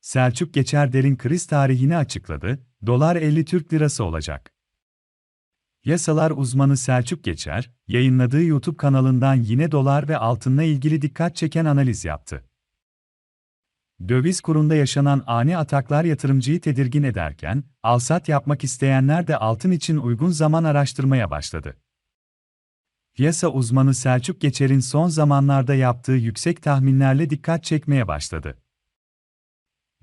Selçuk Geçer derin kriz tarihini açıkladı, dolar 50 Türk lirası olacak. Yasalar uzmanı Selçuk Geçer, yayınladığı YouTube kanalından yine dolar ve altınla ilgili dikkat çeken analiz yaptı. Döviz kurunda yaşanan ani ataklar yatırımcıyı tedirgin ederken, alsat yapmak isteyenler de altın için uygun zaman araştırmaya başladı. Piyasa uzmanı Selçuk Geçer'in son zamanlarda yaptığı yüksek tahminlerle dikkat çekmeye başladı.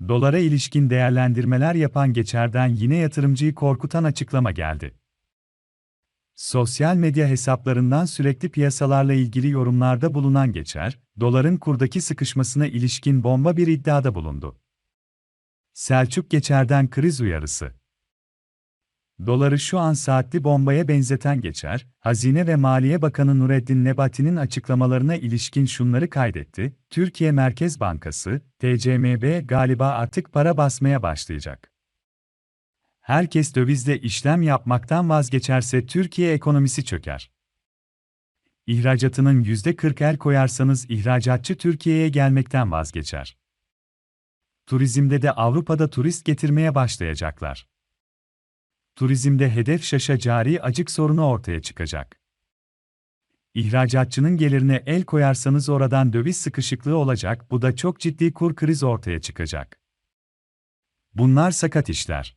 Dolara ilişkin değerlendirmeler yapan Geçer'den yine yatırımcıyı korkutan açıklama geldi. Sosyal medya hesaplarından sürekli piyasalarla ilgili yorumlarda bulunan Geçer, doların kurdaki sıkışmasına ilişkin bomba bir iddiada bulundu. Selçuk Geçer'den kriz uyarısı. Doları şu an saatli bombaya benzeten Geçer, Hazine ve Maliye Bakanı Nureddin Nebati'nin açıklamalarına ilişkin şunları kaydetti, Türkiye Merkez Bankası, TCMB galiba artık para basmaya başlayacak. Herkes dövizle işlem yapmaktan vazgeçerse Türkiye ekonomisi çöker. İhracatının %40 el koyarsanız ihracatçı Türkiye'ye gelmekten vazgeçer. Turizmde de Avrupa'da turist getirmeye başlayacaklar. Turizmde hedef şaşa cari acık sorunu ortaya çıkacak. İhracatçının gelirine el koyarsanız oradan döviz sıkışıklığı olacak, bu da çok ciddi kur kriz ortaya çıkacak. Bunlar sakat işler.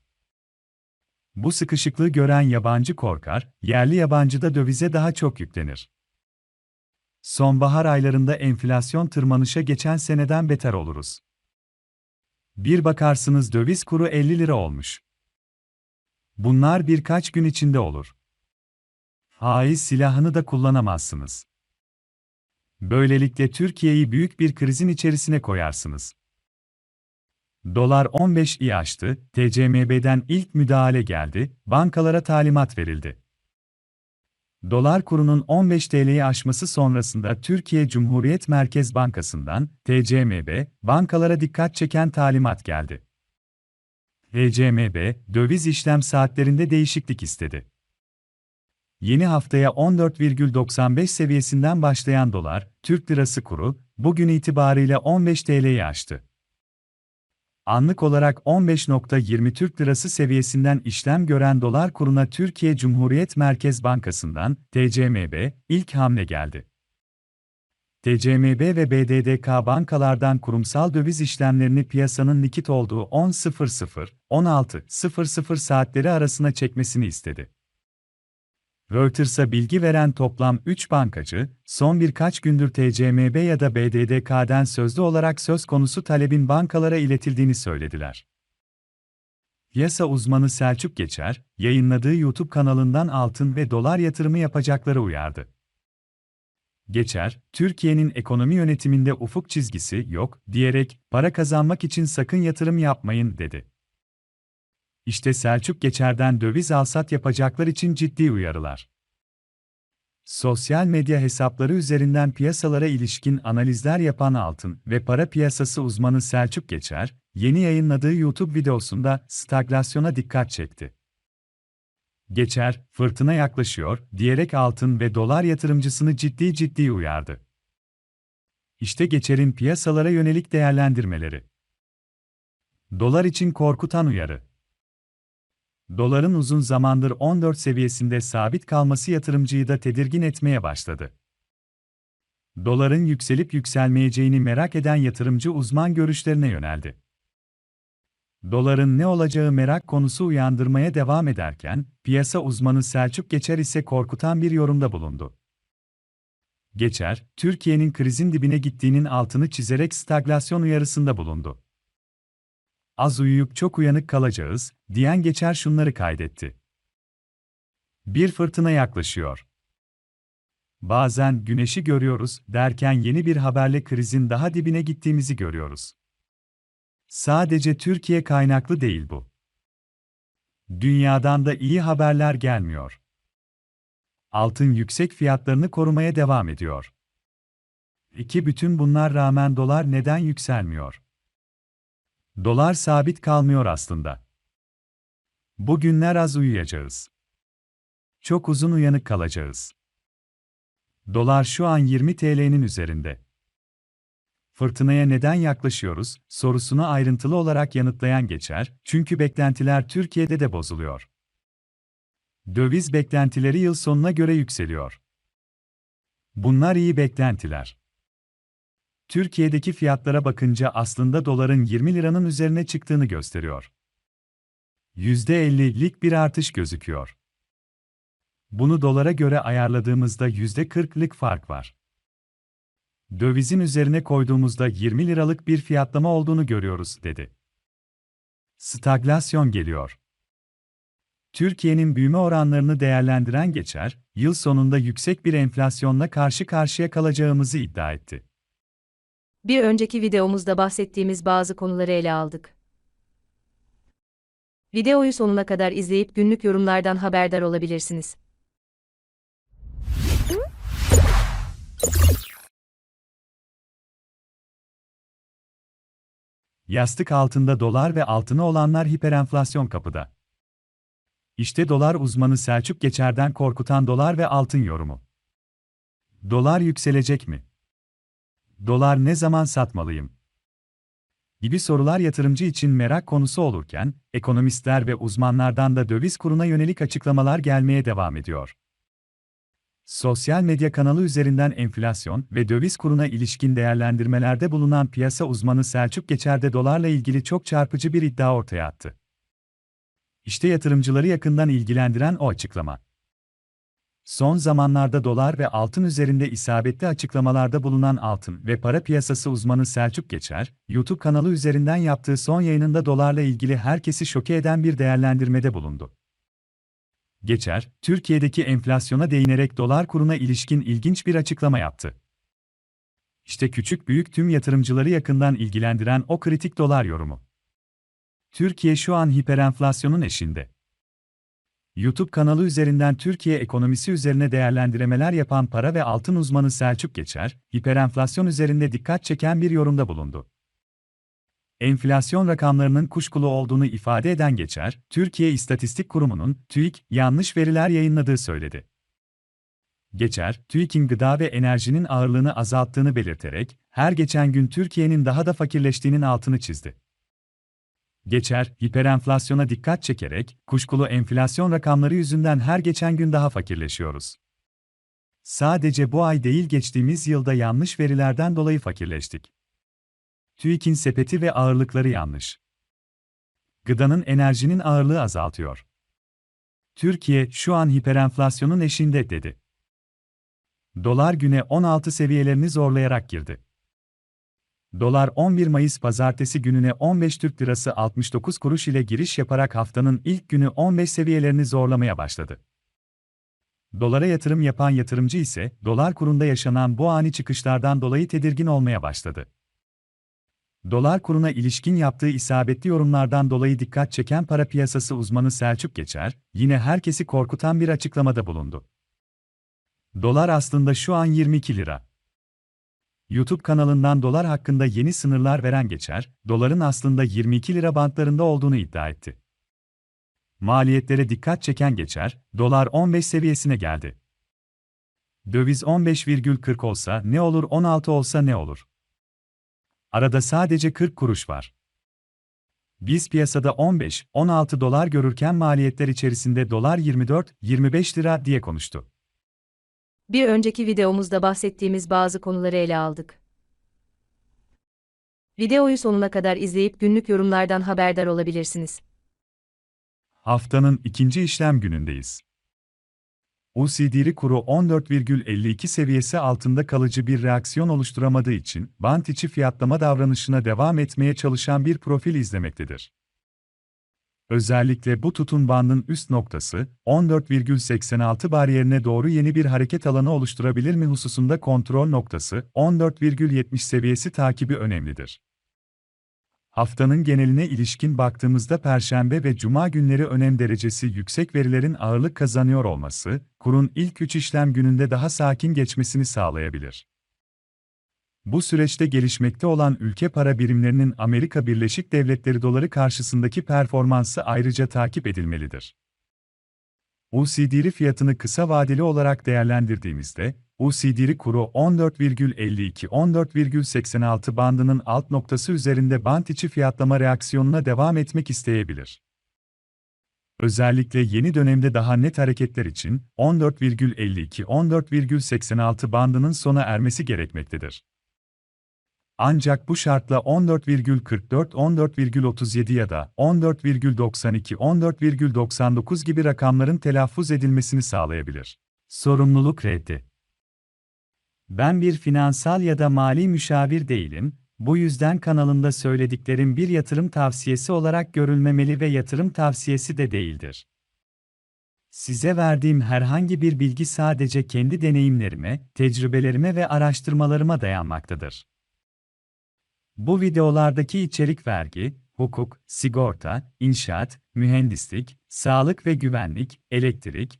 Bu sıkışıklığı gören yabancı korkar, yerli yabancı da dövize daha çok yüklenir. Sonbahar aylarında enflasyon tırmanışa geçen seneden beter oluruz. Bir bakarsınız döviz kuru 50 lira olmuş. Bunlar birkaç gün içinde olur. Faiz silahını da kullanamazsınız. Böylelikle Türkiye'yi büyük bir krizin içerisine koyarsınız. Dolar 15'i aştı, TCMB'den ilk müdahale geldi, bankalara talimat verildi. Dolar kurunun 15 TL'yi aşması sonrasında Türkiye Cumhuriyet Merkez Bankası'ndan, TCMB, bankalara dikkat çeken talimat geldi. TCMB, döviz işlem saatlerinde değişiklik istedi. Yeni haftaya 14,95 seviyesinden başlayan dolar, Türk lirası kuru, bugün itibariyle 15 TL'yi aştı. Anlık olarak 15.20 Türk Lirası seviyesinden işlem gören dolar kuruna Türkiye Cumhuriyet Merkez Bankası'ndan TCMB ilk hamle geldi. TCMB ve BDDK bankalardan kurumsal döviz işlemlerini piyasanın likit olduğu 10.00-16.00 saatleri arasına çekmesini istedi. Reuters'a bilgi veren toplam 3 bankacı, son birkaç gündür TCMB ya da BDDK'den sözlü olarak söz konusu talebin bankalara iletildiğini söylediler. Piyasa uzmanı Selçuk Geçer, yayınladığı YouTube kanalından altın ve dolar yatırımı yapacakları uyardı. Geçer, Türkiye'nin ekonomi yönetiminde ufuk çizgisi yok diyerek para kazanmak için sakın yatırım yapmayın dedi. İşte Selçuk Geçer'den döviz alsat yapacaklar için ciddi uyarılar. Sosyal medya hesapları üzerinden piyasalara ilişkin analizler yapan altın ve para piyasası uzmanı Selçuk Geçer, yeni yayınladığı YouTube videosunda stagflasyona dikkat çekti. Geçer, fırtına yaklaşıyor diyerek altın ve dolar yatırımcısını ciddi ciddi uyardı. İşte Geçer'in piyasalara yönelik değerlendirmeleri. Dolar için korkutan uyarı. Doların uzun zamandır 14 seviyesinde sabit kalması yatırımcıyı da tedirgin etmeye başladı. Doların yükselip yükselmeyeceğini merak eden yatırımcı uzman görüşlerine yöneldi. Doların ne olacağı merak konusu uyandırmaya devam ederken, piyasa uzmanı Selçuk Geçer ise korkutan bir yorumda bulundu. Geçer, Türkiye'nin krizin dibine gittiğinin altını çizerek stagflasyon uyarısında bulundu az uyuyup çok uyanık kalacağız, diyen geçer şunları kaydetti. Bir fırtına yaklaşıyor. Bazen güneşi görüyoruz derken yeni bir haberle krizin daha dibine gittiğimizi görüyoruz. Sadece Türkiye kaynaklı değil bu. Dünyadan da iyi haberler gelmiyor. Altın yüksek fiyatlarını korumaya devam ediyor. İki bütün bunlar rağmen dolar neden yükselmiyor? Dolar sabit kalmıyor aslında. Bugünler az uyuyacağız. Çok uzun uyanık kalacağız. Dolar şu an 20 TL'nin üzerinde. Fırtınaya neden yaklaşıyoruz sorusunu ayrıntılı olarak yanıtlayan geçer, çünkü beklentiler Türkiye'de de bozuluyor. Döviz beklentileri yıl sonuna göre yükseliyor. Bunlar iyi beklentiler. Türkiye'deki fiyatlara bakınca aslında doların 20 liranın üzerine çıktığını gösteriyor. %50'lik bir artış gözüküyor. Bunu dolara göre ayarladığımızda %40'lık fark var. Dövizin üzerine koyduğumuzda 20 liralık bir fiyatlama olduğunu görüyoruz, dedi. Stagflasyon geliyor. Türkiye'nin büyüme oranlarını değerlendiren geçer, yıl sonunda yüksek bir enflasyonla karşı karşıya kalacağımızı iddia etti. Bir önceki videomuzda bahsettiğimiz bazı konuları ele aldık. Videoyu sonuna kadar izleyip günlük yorumlardan haberdar olabilirsiniz. Yastık altında dolar ve altını olanlar hiperenflasyon kapıda. İşte dolar uzmanı Selçuk Geçer'den korkutan dolar ve altın yorumu. Dolar yükselecek mi? Dolar ne zaman satmalıyım? Gibi sorular yatırımcı için merak konusu olurken, ekonomistler ve uzmanlardan da döviz kuruna yönelik açıklamalar gelmeye devam ediyor. Sosyal medya kanalı üzerinden enflasyon ve döviz kuruna ilişkin değerlendirmelerde bulunan piyasa uzmanı Selçuk Geçer'de dolarla ilgili çok çarpıcı bir iddia ortaya attı. İşte yatırımcıları yakından ilgilendiren o açıklama. Son zamanlarda dolar ve altın üzerinde isabetli açıklamalarda bulunan altın ve para piyasası uzmanı Selçuk Geçer, YouTube kanalı üzerinden yaptığı son yayınında dolarla ilgili herkesi şoke eden bir değerlendirmede bulundu. Geçer, Türkiye'deki enflasyona değinerek dolar kuruna ilişkin ilginç bir açıklama yaptı. İşte küçük büyük tüm yatırımcıları yakından ilgilendiren o kritik dolar yorumu. Türkiye şu an hiperenflasyonun eşinde. YouTube kanalı üzerinden Türkiye ekonomisi üzerine değerlendirmeler yapan para ve altın uzmanı Selçuk Geçer, hiperenflasyon üzerinde dikkat çeken bir yorumda bulundu. Enflasyon rakamlarının kuşkulu olduğunu ifade eden Geçer, Türkiye İstatistik Kurumu'nun TÜİK yanlış veriler yayınladığı söyledi. Geçer, TÜİK'in gıda ve enerjinin ağırlığını azalttığını belirterek, her geçen gün Türkiye'nin daha da fakirleştiğinin altını çizdi. Geçer, hiperenflasyona dikkat çekerek, kuşkulu enflasyon rakamları yüzünden her geçen gün daha fakirleşiyoruz. Sadece bu ay değil geçtiğimiz yılda yanlış verilerden dolayı fakirleştik. TÜİK'in sepeti ve ağırlıkları yanlış. Gıdanın enerjinin ağırlığı azaltıyor. Türkiye şu an hiperenflasyonun eşinde dedi. Dolar güne 16 seviyelerini zorlayarak girdi. Dolar 11 Mayıs pazartesi gününe 15 Türk Lirası 69 kuruş ile giriş yaparak haftanın ilk günü 15 seviyelerini zorlamaya başladı. Dolara yatırım yapan yatırımcı ise dolar kurunda yaşanan bu ani çıkışlardan dolayı tedirgin olmaya başladı. Dolar kuruna ilişkin yaptığı isabetli yorumlardan dolayı dikkat çeken para piyasası uzmanı Selçuk Geçer, yine herkesi korkutan bir açıklamada bulundu. Dolar aslında şu an 22 lira. YouTube kanalından dolar hakkında yeni sınırlar veren Geçer, doların aslında 22 lira bantlarında olduğunu iddia etti. Maliyetlere dikkat çeken Geçer, dolar 15 seviyesine geldi. Döviz 15,40 olsa ne olur 16 olsa ne olur? Arada sadece 40 kuruş var. Biz piyasada 15-16 dolar görürken maliyetler içerisinde dolar 24-25 lira diye konuştu. Bir önceki videomuzda bahsettiğimiz bazı konuları ele aldık. Videoyu sonuna kadar izleyip günlük yorumlardan haberdar olabilirsiniz. Haftanın ikinci işlem günündeyiz. UCDR kuru 14,52 seviyesi altında kalıcı bir reaksiyon oluşturamadığı için bant içi fiyatlama davranışına devam etmeye çalışan bir profil izlemektedir. Özellikle bu tutun bandın üst noktası, 14,86 bariyerine doğru yeni bir hareket alanı oluşturabilir mi hususunda kontrol noktası, 14,70 seviyesi takibi önemlidir. Haftanın geneline ilişkin baktığımızda Perşembe ve Cuma günleri önem derecesi yüksek verilerin ağırlık kazanıyor olması, kurun ilk üç işlem gününde daha sakin geçmesini sağlayabilir. Bu süreçte gelişmekte olan ülke para birimlerinin Amerika Birleşik Devletleri doları karşısındaki performansı ayrıca takip edilmelidir. UCDR fiyatını kısa vadeli olarak değerlendirdiğimizde, UCD'ri kuru 14,52-14,86 bandının alt noktası üzerinde bant içi fiyatlama reaksiyonuna devam etmek isteyebilir. Özellikle yeni dönemde daha net hareketler için 14,52-14,86 bandının sona ermesi gerekmektedir. Ancak bu şartla 14,44-14,37 ya da 14,92-14,99 gibi rakamların telaffuz edilmesini sağlayabilir. Sorumluluk reddi. Ben bir finansal ya da mali müşavir değilim, bu yüzden kanalımda söylediklerim bir yatırım tavsiyesi olarak görülmemeli ve yatırım tavsiyesi de değildir. Size verdiğim herhangi bir bilgi sadece kendi deneyimlerime, tecrübelerime ve araştırmalarıma dayanmaktadır. Bu videolardaki içerik vergi, hukuk, sigorta, inşaat, mühendislik, sağlık ve güvenlik, elektrik,